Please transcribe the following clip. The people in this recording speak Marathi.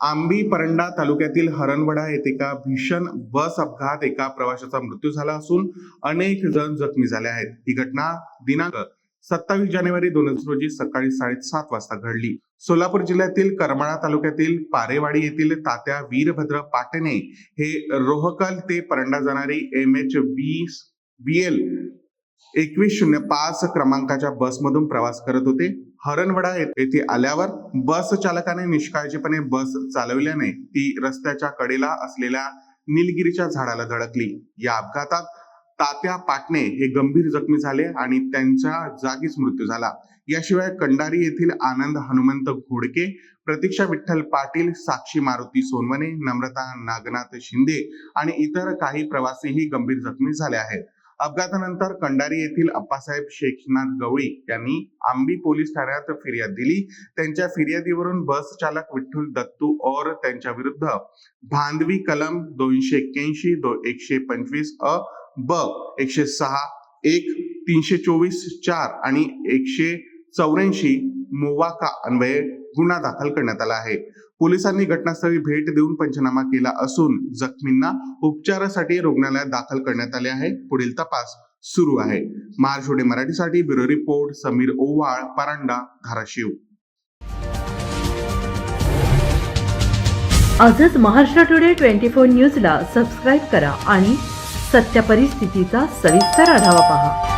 आंबी परंडा तालुक्यातील हरणवडा येथे एका भीषण बस अपघात एका प्रवाशाचा मृत्यू झाला असून अनेक जण जखमी झाले आहेत. ही घटना दिनांक सत्तावीस जानेवारी दोन हजार रोजी सकाळी साडेसात वाजता घडली. सोलापूर जिल्ह्यातील करमाळा तालुक्यातील पारेवाडी येथील तात्या वीरभद्र पाटणे हे रोहकल ते परंडा जाणारी M H B B L एकवीस शून्य पाच क्रमांकाच्या बसमधून प्रवास करत होते. हरणवडा येथे आल्यावर बस चालकाने निष्काळजीपणे बस चालविल्याने ती रस्त्याच्या कडेला असलेल्या निलगिरीच्या झाडाला धडकली. या अपघातात तात्या पाटणे हे गंभीर जखमी झाले आणि त्यांच्या जागीच मृत्यू झाला. याशिवाय कंडारी येथील आनंद हनुमंत घोडके प्रतीक्षा विठ्ठल पाटील साक्षी मारुती सोनवणे नम्रता नागनाथ शिंदे आणि इतर काही प्रवासीही गंभीर जखमी झाले आहेत. अपघातानंतर कंडारी येथील अप्पासाहेब शेखनाथ गवळी यांनी आंबी पोलीस ठाण्यात फिर्याद दिली. त्यांच्या फिर्यादीवरून बस चालक विठ्ठल दत्तू और त्यांच्या विरुद्ध भांदवी कलम दोनशे एक्क्याऐंशी दो एकशे पंचवीस अ ब एकशे सहा एक तीनशे चोवीस चार आणि एकशे चौऱ्याऐंशी मोवाका अन्वये गुन्हा दाखल करण्यात आला आहे. पोलिसांनी घटनास्थळी भेट देऊन पंचनामा केला असून जखमींना उपचारासाठी रुग्णालयात दाखल करण्यात आले आहे. पुढील तपास सुरू आहे. महाराष्ट्र मराठीसाठी ब्युरो रिपोर्ट समीर ओवाळ परांडा धाराशिव. आजच महाराष्ट्र टुडे ट्वेंटी फोर न्यूजला सबस्क्राईब करा आणि सत्य परिस्थितीचा सविस्तर आढावा पहा.